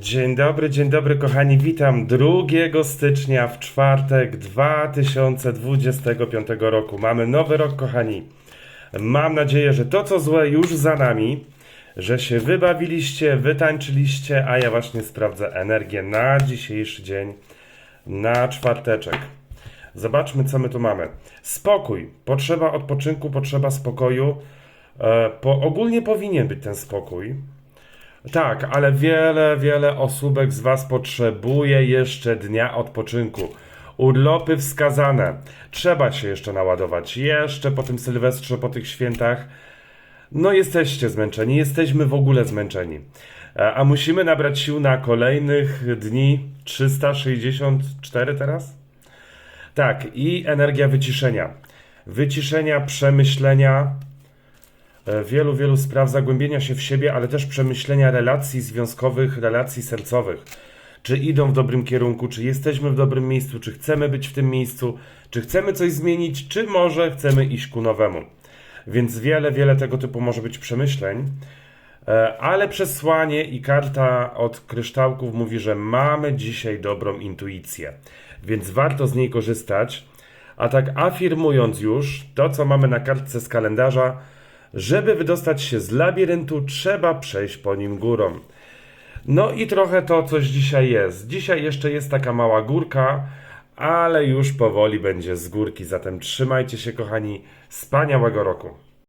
Dzień dobry, dzień dobry kochani, witam 2 stycznia w czwartek 2025 roku. Mamy nowy rok kochani. Mam nadzieję, że to co złe już za nami, że się wybawiliście, wytańczyliście, a ja właśnie sprawdzę energię na dzisiejszy dzień, na czwarteczek. Zobaczmy co my tu mamy. Spokój, potrzeba odpoczynku, potrzeba spokoju. E, po, ogólnie powinien być ten spokój. Tak, ale wiele, wiele osóbek z Was potrzebuje jeszcze dnia odpoczynku. Urlopy wskazane. Trzeba się jeszcze naładować. Jeszcze po tym Sylwestrze, po tych świętach. No jesteście zmęczeni, jesteśmy w ogóle zmęczeni. E, A musimy nabrać sił na kolejnych dni 364 teraz? Tak, i energia wyciszenia. Wyciszenia, przemyślenia, wielu, wielu spraw, zagłębienia się w siebie, ale też przemyślenia relacji związkowych, relacji sercowych. Czy idą w dobrym kierunku, czy jesteśmy w dobrym miejscu, czy chcemy być w tym miejscu, czy chcemy coś zmienić, czy może chcemy iść ku nowemu. Więc wiele, wiele tego typu może być przemyśleń. E, Ale przesłanie i karta od kryształków mówi, że mamy dzisiaj dobrą intuicję, więc warto z niej korzystać. A tak afirmując już to, co mamy na kartce z kalendarza, żeby wydostać się z labiryntu, trzeba przejść po nim górą. No i trochę to coś dzisiaj jest. Dzisiaj jeszcze jest taka mała górka, ale już powoli będzie z górki. Zatem trzymajcie się, kochani. Wspaniałego roku.